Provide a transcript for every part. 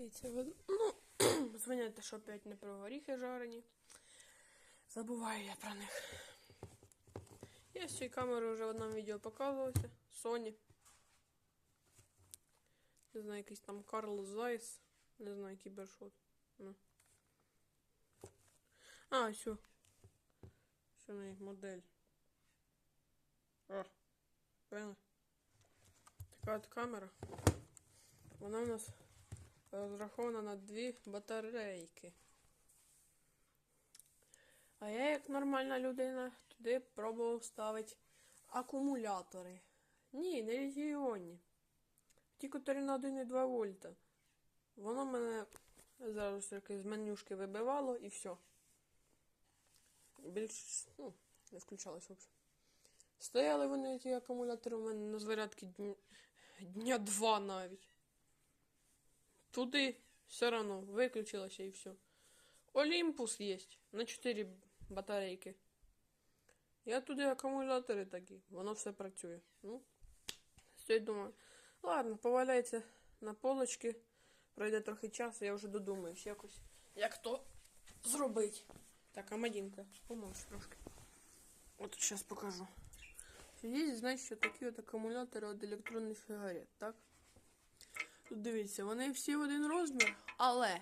Дивіться, ну, звиняйте, що опять не про горіхи жарені. Забуваю я про них. Я з цією камерою вже в одному відео показувався. Sony. Не знаю, якийсь там Карл Зайс. Не знаю, кібершот. Ну. А, все. Що на їх модель. О, поняли? Така от камера. Вона у нас розрахована на дві батарейки. А я, як нормальна людина, туди пробував ставити акумулятори. Ні, не літіонні. Ті, котрі на 1,2 вольта. Воно мене зразу таки з менюшки вибивало і все. Більш, ну, не включалось взагалі. Стояли вони ті акумулятори у мене на зарядці дня, дня два навіть. Туди все одно виключилося і все. Олімпус є на 4 батарейки. Я туди акумулятори такі, воно все працює. Ну, все думаю. Ладно, поваляється на полочки. Пройде трохи часу, я вже додумаюсь якось. Як то зробить. Так, Амадінка, поможеш трошки. От зараз покажу. Є, що такі от акумулятори від електронних сигарет, так? Тут дивіться, вони всі в один розмір, але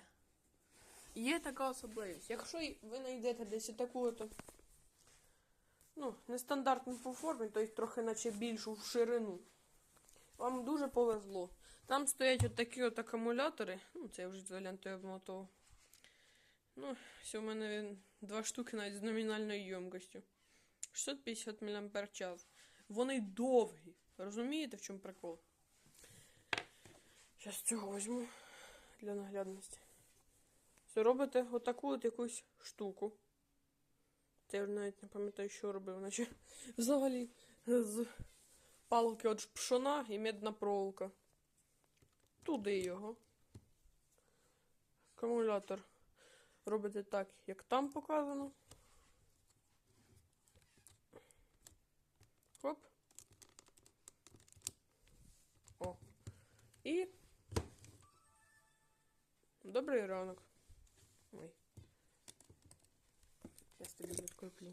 є така особливість. Якщо ви знайдете десь таку от, ну, нестандартну по формі, тобто трохи наче більшу в ширину, вам дуже повезло. Там стоять от такі от акумулятори. Ну, це я вже ізолянтою обмотав. Ну, все, у мене він два штуки навіть з номінальною ємкостю. 650 мАч. Вони довгі. Розумієте, в чому прикол? Зараз цього візьму для наглядності. Все, робите отаку от якусь штуку. Це я навіть не пам'ятаю, що робив, наче взагалі з палки от пшона і медна проволока. Туди його. Акумулятор робите так, як там показано. Хоп. О. І. Добрий ранок. Ой. Зараз тобі відкоплю.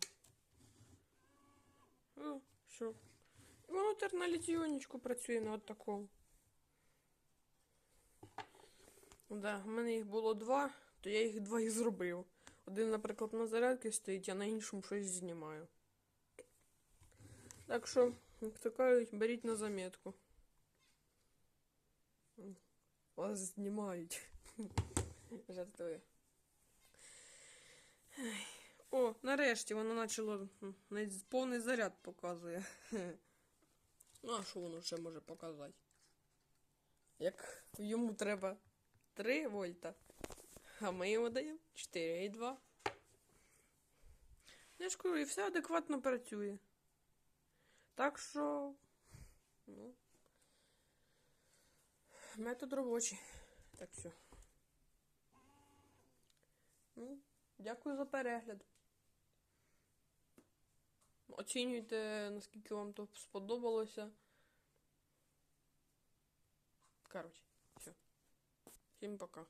О, що? Воно тепер на літіонечку працює на от такому. Да, в мене їх було два, то я їх два і зробив. Один, наприклад, на зарядці стоїть, а на іншому щось знімаю. Так що, як то кажуть, беріть на заметку. Вас знімають. Жартую. О, нарешті воно почало повний заряд показує. Ну, а що воно ще може показати? Як йому треба 3 вольта, а ми йому даємо 4,2. Я ж кажу, і все адекватно працює. Так що, ну, метод робочий. Так все. Ну, дякую за перегляд. Оцінюйте, наскільки вам то сподобалося. Коротше, все. Всім пока.